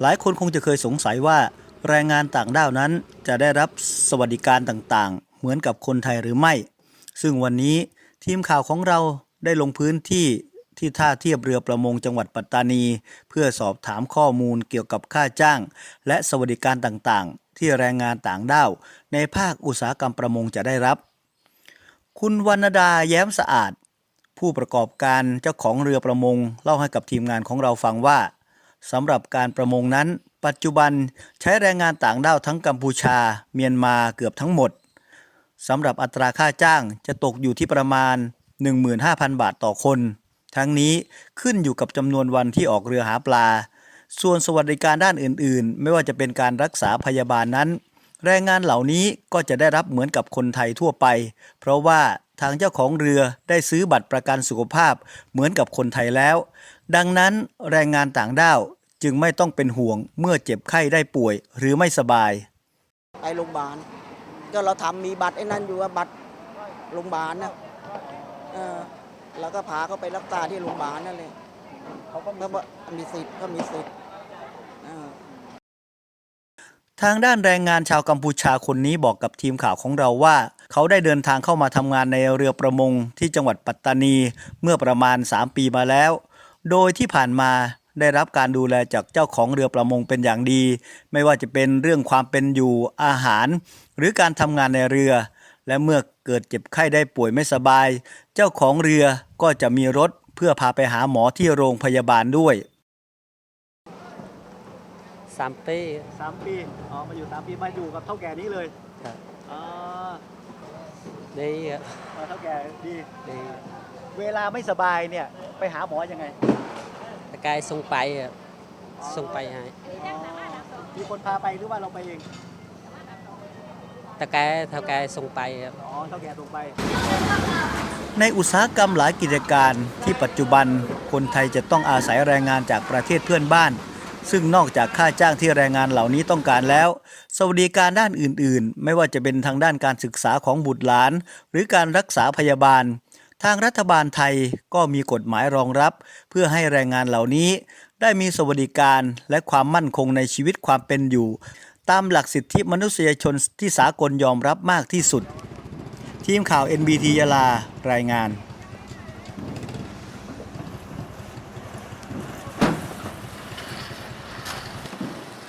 หลายคนคงจะเคยสงสัยว่า แรงงานต่างด้าวนั้นจะได้รับสวัสดิการต่างๆ เหมือนกับคนไทยหรือไม่ ซึ่งวันนี้ทีมข่าวของเราได้ลงพื้นที่ที่ท่าเทียบเรือประมงจังหวัดปัตตานี เพื่อสอบถามข้อมูลเกี่ยวกับค่าจ้าง และสวัสดิการต่างๆ ที่แรงงานต่างด้าว ในภาคอุตสาหกรรมประมงจะได้รับ คุณวรรณดาแย้มสะอาด ผู้ประกอบการเจ้าของเรือประมง เล่าให้กับทีมงานของเราฟังว่า สำหรับการประมงนั้น ปัจจุบันใช้แรงงานต่างด้าวทั้งกัมพูชา เมียนมาเกือบทั้งหมดสำหรับอัตราค่าจ้างจะตกอยู่ที่ประมาณ 15,000 บาทต่อคน ทั้งนี้ขึ้นอยู่กับจำนวนวันที่ออกเรือหาปลา ส่วนสวัสดิการด้านอื่น ๆ ไม่ว่าจะเป็นการรักษาพยาบาลนั้น แรงงานเหล่านี้ก็จะได้รับเหมือนกับคนไทยทั่วไป เพราะว่าทางเจ้าของเรือได้ซื้อบัตรประกันสุขภาพเหมือนกับคนไทยแล้ว ดังนั้นแรงงานต่างด้าวจึงไม่ต้องเป็นห่วงเมื่อเจ็บไข้ได้ป่วยหรือไม่สบาย ไปโรงพยาบาลก็เราทำมีบัตรไอ้นั่นอยู่ว่าบัตรโรงพยาบาลนะเออแล้วก็พาเขาไปรักษาที่โรงพยาบาลนั่นเลยเขาก็มีสิทธิ์ก็มีสิทธิ์ ทางด้านแรงงานชาวกัมพูชาคนนี้บอกกับทีมข่าวของเราว่า เขาได้เดินทางเข้ามาทำงานในเรือประมงที่จังหวัดปัตตานี เมื่อประมาณ 3 ปีมาแล้ว โดยที่ผ่านมาได้รับการดูแลจากเจ้าของเรือประมงเป็นอย่างดี ไม่ว่าจะเป็นเรื่องความเป็นอยู่อาหาร หรือการทำงานในเรือ และเมื่อเกิดเจ็บไข้ได้ป่วยไม่สบาย เจ้าของเรือก็จะมีรถเพื่อพาไปหาหมอที่โรงพยาบาลด้วย สามปีสามปี อ๋อ มาอยู่สามปี มาอยู่กับเท่าแก่นี้เลยครับอ๋อดีครับเท่าแก่ดี ดีเวลาไม่สบายเนี่ย ไปหาหมอยังไงตะกายส่งไปครับส่งไปให้มีคนพาไปหรือว่าเราไปเอง ตะกายเท่าแกส่งไปครับ อ๋อ เท่าแก่ตรงไป ในอุตสาหกรรมหลายกิจการที่ปัจจุบันคนไทยจะต้องอาศัยแรงงานจากประเทศเพื่อนบ้าน ซึ่งนอกจากค่าจ้างที่แรงงานเหล่านี้ต้องการแล้ว สวัสดิการด้านอื่นๆ ไม่ว่าจะเป็นทางด้านการศึกษาของบุตรหลาน หรือการรักษาพยาบาล ทางรัฐบาลไทยก็มีกฎหมายรองรับ เพื่อให้แรงงานเหล่านี้ ได้มีสวัสดิการและความมั่นคงในชีวิตความเป็นอยู่ ตามหลักสิทธิมนุษยชนที่สากลยอมรับมากที่สุด ทีมข่าว NBT ยาลารายงาน